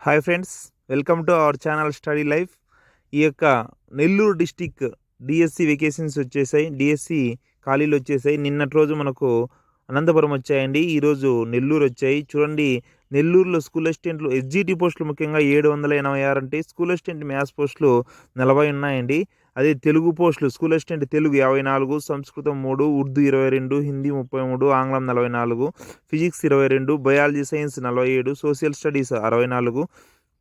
Hi friends welcome to our channel study life ఈ యొక్క Nellore district DSC vacancies వచ్చేసాయి. DSC ఖాళీలు వచ్చేసాయి. నిన్నటి రోజు మనకు అనంతపురం వచ్చాయండి. ఈరోజు నెల్లూరు వచ్చాయి. చూడండి నెల్లూరులో స్కూల్ అసిస్టెంట్లు ఎస్జిటి పోస్టులు ముఖ్యంగా ఏడు వందల ఎనభై ఆరు అంటే స్కూల్ అసిస్టెంట్ మ్యాథ్స్ పోస్టులు నలభై ఉన్నాయండి. అదే తెలుగు పోస్టులు స్కూల్ అసిస్టెంట్ తెలుగు యాభై నాలుగు సంస్కృతం మూడు ఉర్దూ ఇరవై రెండు హిందీ ముప్పై మూడు ఆంగ్లం నలభై నాలుగు ఫిజిక్స్ ఇరవై రెండు బయాలజీ సైన్స్ నలభై ఏడు సోషల్ స్టడీస్ అరవై నాలుగు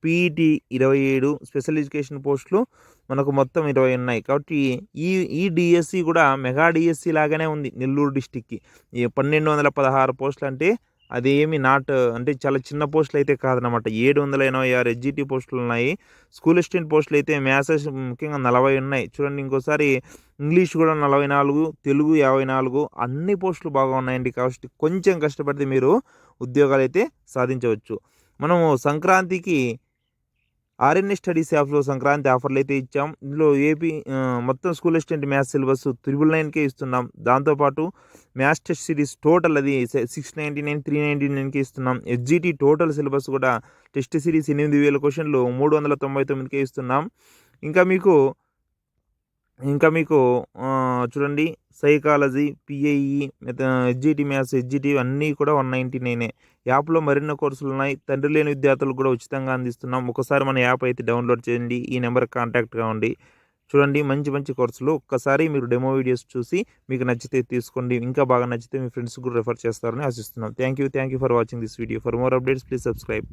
పీఈటీ ఇరవై ఏడు స్పెషల్ ఎడ్యుకేషన్ పోస్టులు మనకు మొత్తం ఇరవై ఉన్నాయి. కాబట్టి ఈ ఈ డిఎస్సి కూడా మెగా డిఎస్సి లాగానే ఉంది నెల్లూరు డిస్టిక్కి. ఈ పన్నెండు వందల పదహారు పోస్టులు అంటే అది ఏమి నాట్ అంటే చాలా చిన్న పోస్టులు అయితే కాదనమాట ఏడు వందల ఎనభై ఆరు ఎస్జిటి పోస్టులు ఉన్నాయి. స్కూల్ అసిస్టెంట్ పోస్టులు అయితే మ్యాథ్స్ ముఖ్యంగా నలభై ఉన్నాయి. చూడండి ఇంకోసారి ఇంగ్లీష్ కూడా నలభై నాలుగు తెలుగు యాభై నాలుగు అన్ని పోస్టులు బాగా ఉన్నాయండి కాబట్టి కొంచెం కష్టపడితే మీరు ఉద్యోగాలు అయితే సాధించవచ్చు. మనము సంక్రాంతికి ఆర్ఎన్ఏ స్టడీస్ యాప్లో సంక్రాంతి ఆఫర్లు అయితే ఇచ్చాం. ఇందులో ఏపీ మొత్తం school assistant maths syllabus triple నైన్కే ఇస్తున్నాం. దాంతోపాటు మ్యాథ్స్ టెస్ట్ సిరీస్ టోటల్ అది six ninety nine three ninety నైన్కే ఇస్తున్నాం. ఎస్జిటి టోటల్ సిలబస్ కూడా టెస్ట్ సిరీస్ ఎనిమిది వేల క్వశ్చన్లు మూడు వందల తొంభై తొమ్మిదికే ఇస్తున్నాం. ఇంకా మీకు ఇంకా మీకు చూడండి psychology PIE SGT maths SGT అన్నీ కూడా వన్ నైంటీ నైనే. యాప్లో మరిన్ని కోర్సులు ఉన్నాయి. తండ్రి లేని విద్యార్థులకు కూడా ఉచితంగా అందిస్తున్నాం. ఒకసారి మన యాప్ అయితే డౌన్లోడ్ చేయండి. ఈ నెంబర్కి కాంటాక్ట్ కావండి. చూడండి మంచి మంచి కోర్సులు. ఒక్కసారి మీరు డెమో వీడియోస్ చూసి మీకు నచ్చితే తీసుకోండి. ఇంకా బాగా నచ్చితే మీ ఫ్రెండ్స్ కూడా రెఫర్ చేస్తారని ఆశిస్తున్నాం. Thank you thank you for watching this video. For more updates please subscribe.